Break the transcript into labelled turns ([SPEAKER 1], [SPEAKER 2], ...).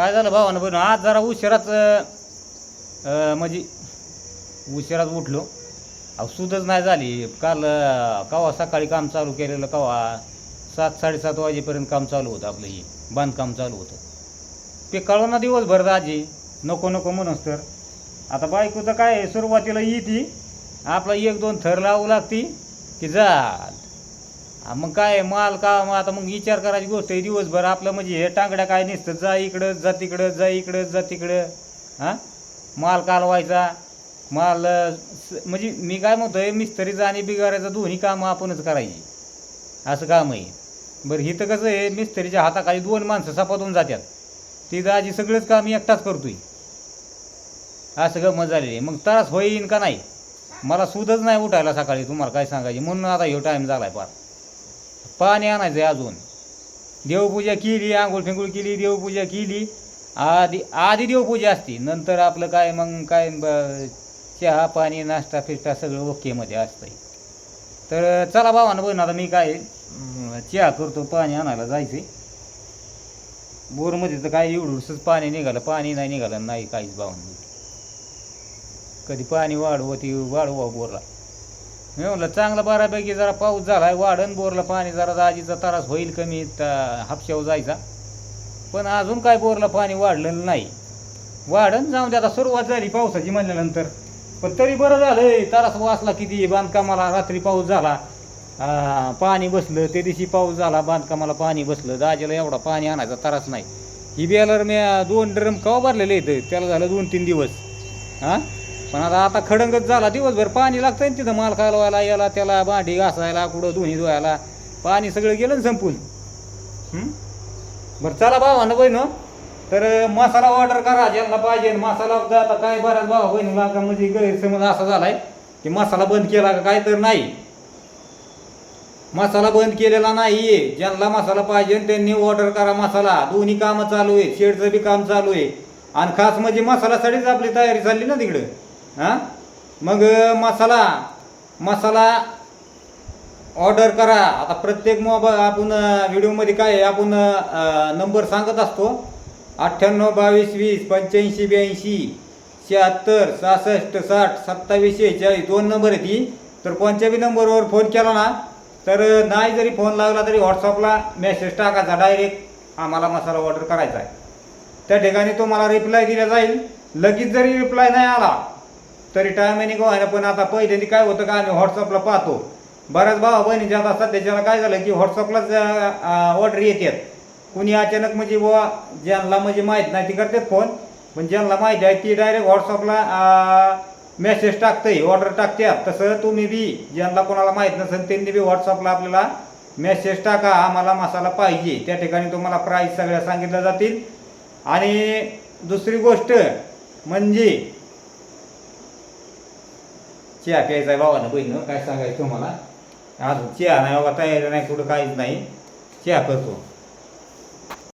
[SPEAKER 1] काय झालं भावानं पण आज जरा उशिराच अं, म्हणजे उशिराच उठलो. अहो सुदच नाही झाली. काल अं, कवा सकाळी काम चालू केलेलं कवा सात साडेसात वाजेपर्यंत काम चालू होतं आपलं हे बांधकाम चालू होतं. ते कळो दिवसभर आजी नको नको म्हणूनच तर. आता बायकोचं काय आहे, सुरुवातीला येते आपला एक दोन थर लावू लागती की जा हा, मग काय माल का मग आता मग विचार करायची गोष्ट आहे दिवसभर आपलं म्हणजे हे टांगड्या काय नसतं जा इकडं जा तिकडं जा इकडं जा तिकडं. हां? माल कालवायचा. माल स- म्हणजे मी काय म्हणतोय मिस्त्रीचं आणि बिगारायचं दोन्ही कामं आपणच करायची. असं काम आहे. बरं हिथं कसं आहे मिस्त्रीच्या हाताखाली दोन माणसं सपातून जातात तिथं आजी सगळंच काम एकटाच करतोय. असं गमत झालेली आहे. मग त्रास होईन का नाही? मला सुदच नाही उठायला सकाळी. तुम्हाला काय सांगायची? म्हणून आता ह्यो टाईम झाला आहे पार पाणी आणायचं आहे अजून. देवपूजा केली आंघोळ फिंगोळ केली देवपूजा केली. आधी आधी देवपूजा असती नंतर आपलं काय मग काय चहा पाणी नाश्ता फिष्टा सगळं ओकेमध्ये असतंय. तर चला भावानं बघ आता मी काय चहा करतो पाणी आणायला जायचंय. बोरमध्ये तर काय एवढंसंच पाणी निघालं पाणी नाही निघालं नाही काहीच भावानं. कधी पाणी वाढवं ती वाढवा बोरला. मी म्हणलं चांगला बऱ्यापैकी जरा पाऊस झाला वाढन बोरला पाणी जरा दाजीचा त्रास होईल कमी तर हापशावर जायचा. पण अजून काय बोरला पाणी वाढलेलं नाही. वाढन जाऊन दे आता सुरुवात झाली पावसाची म्हणल्यानंतर. पण तरी बरं झालं त्रास वाचला किती बांधकामाला रात्री पाऊस झाला. पाणी बसलं त्या दिवशी पाऊस झाला बांधकामाला पाणी बसलं. दाजीला एवढा पाणी आणायचा त्रास नाही. ही बेलर मी दोन ड्रम कवा भरलेले इथं त्याला झालं दोन तीन दिवस. हां पण आता आता खडंगच झाला. दिवसभर पाणी लागतंय ना तिथं माल कालवायला याला त्याला भांडी घासायला कुठं धुणी धुवायला. पाणी सगळं गेलं ना संपून. बरं चला भावानं बहिण. तर मसाला ऑर्डर करा. ज्यांना पाहिजे मसाला आता काय बऱ्याच भावा बहिणीला का म्हणजे गैरसमज असा झालाय की मसाला बंद केला का काय तर नाही. मसाला बंद केलेला नाहीये ज्यांना मसाला पाहिजे त्यांनी ऑर्डर करा मसाला. दोन्ही कामं चालू आहे शेडचं बी काम चालू आहे. आणि खास म्हणजे मसाल्यासाठीच आपली तयारी चालली ना तिकडं. हां? मग मसाला मसाला ऑर्डर करा. आता प्रत्येक मोब आपण व्हिडिओमध्ये काय आपण नंबर सांगत असतो. अठ्ठ्याण्णव बावीस वीस पंच्याऐंशी ब्याऐंशी शहात्तर सहासष्ट साठ सत्तावीस शेहेचाळीस दोन नंबर आहे ती. तर कोणत्या बी नंबरवर फोन केला ना तर नाही जरी फोन लागला तरी व्हॉट्सअपला मेसेज टाकायचा डायरेक्ट. आम्हाला मसाला ऑर्डर करायचा आहे. त्या ठिकाणी तुम्हाला रिप्लाय दिला जाईल. लगेच जरी रिप्लाय नाही आला तरी टायमाने ना पण आता पहिल्यांदा काय होतं का आम्ही व्हॉट्सअपला पाहतो. बऱ्याच भावा बहिणीच्या आता सध्याच्याला काय झालं की व्हॉट्सअपलाच ऑर्डर येतात. कुणी अचानक म्हणजे बुवा ज्यांना म्हणजे माहीत नाही ती करतात फोन पण ज्यांना माहिती आहे ती डायरेक्ट व्हॉट्सअपला मेसेज टाकते ऑर्डर टाकतात. तसं तुम्ही बी ज्यांना कोणाला माहीत नसेल त्यांनी बी व्हॉट्सअपला आपल्याला मेसेज टाका. आम्हाला मसाला पाहिजे. त्या ठिकाणी तुम्हाला प्राईस सगळ्या सांगितल्या जातील. आणि दुसरी गोष्ट म्हणजे चहा प्यायचा आहे बाबांना बहिणं काय सांगायचं तुम्हाला अजून चहा नाही बाबा तयारी नाही कुठं काहीच नाही चहा करतो